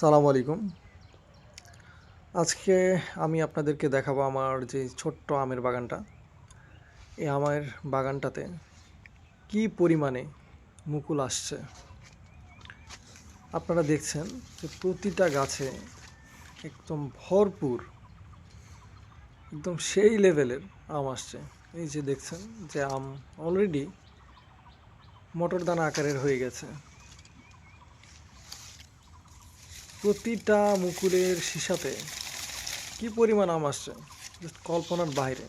সালাম আলাইকুম। আজকে আমি আপনাদেরকে দেখাবো আমার যে ছোট্ট আমের বাগানটা। এই আমের বাগানটাতে কি পরিমাণে মুকুল আসছে? আপনারা দেখছেন যে প্রতিটা গাছে একদম ভরপুর, একদম সেই লেভেলের আম আসছে। এই যে দেখছেন যে আম অলরেডি মটর দানা আকারের হয়ে গেছে। প্রতিটা মুকুলের সিসাতে কি পরিমাণ আম আসছে? জাস্ট কল্পনার বাইরে।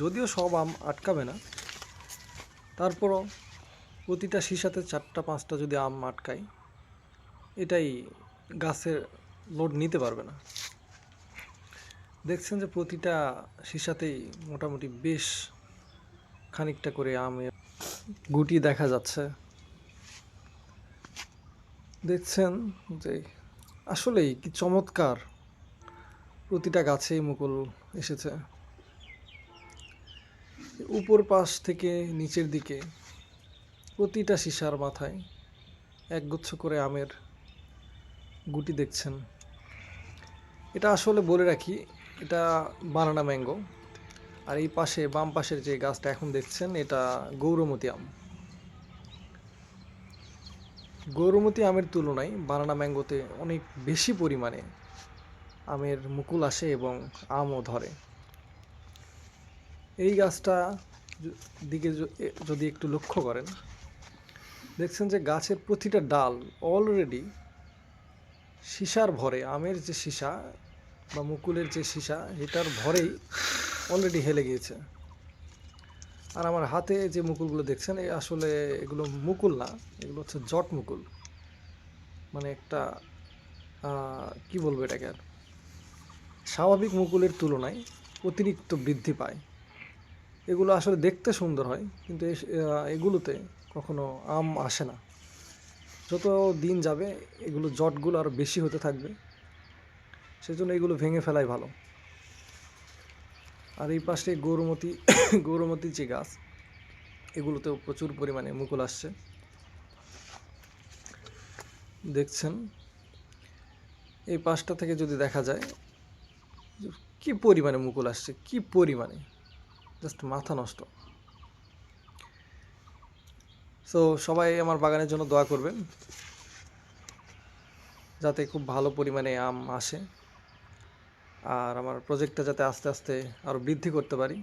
যদিও সব আম আটকাবে না, তারপরও প্রতিটা সিসাতে চারটা, পাঁচটা যদি আম আটকায়, এটাই গাছের লোড নিতে পারবে না। দেখছেন যে প্রতিটা সিসাতেই মোটামুটি বেশ খানিকটা করে আমের গুটি দেখা যাচ্ছে। দেখছেন যে আসলেই কি চমৎকার প্রতিটা গাছেই মুকুল এসেছে। উপর পাশ থেকে নিচের দিকে প্রতিটা সীসার মাথায় একগুচ্ছ করে আমের গুটি দেখছেন। এটা আসলে বলে রাখি, এটা বানানা ম্যাঙ্গো। আর এই পাশে বাম পাশের যে গাছটা এখন দেখছেন, এটা গৌরমতি আম। গৌরমতি আমের তুলনায় বানানা ম্যাঙ্গোতে অনেক বেশি পরিমাণে আমের মুকুল আসে এবং আমও ধরে। এই গাছটা দিকে যদি একটু লক্ষ্য করেন, দেখছেন যে গাছের প্রতিটা ডাল অলরেডি সীসার ভরে, আমের যে সীসা বা মুকুলের যে সীসা, এটার ভরেই অলরেডি হেলে গিয়েছে। আর আমার হাতে যে মুকুলগুলো দেখছেন, এ আসলে এগুলো মুকুল না, এগুলো হচ্ছে জট মুকুল। মানে একটা কি বলব এটাকে আর? স্বাভাবিক মুকুলের তুলনায় অতিরিক্ত বৃদ্ধি পায়। এগুলো আসলে দেখতে সুন্দর হয়, কিন্তু এগুলোতে কখনো আম আসে না। যত দিন যাবে, এগুলো জটগুলো আরও বেশি হতে থাকবে। সেজন্য এগুলো ভেঙে ফেলাই ভালো। আর এই পাশে গৌরমতি গৌরমতি যে গাছ, এগুলোতেও প্রচুর পরিমাণে মুকুল আসছে। দেখছেন? এই পাশটা থেকে যদি দেখা যায়, কি পরিমাণে মুকুল আসছে, কি পরিমাণে? জাস্ট মাথা নষ্ট। সো সবাই আমার বাগানের জন্য দোয়া করবেন, যাতে খুব ভালো পরিমাণে আম আসে। আর আমার প্রজেক্টটা যাতে আস্তে আস্তে আরও বৃদ্ধি করতে পারি।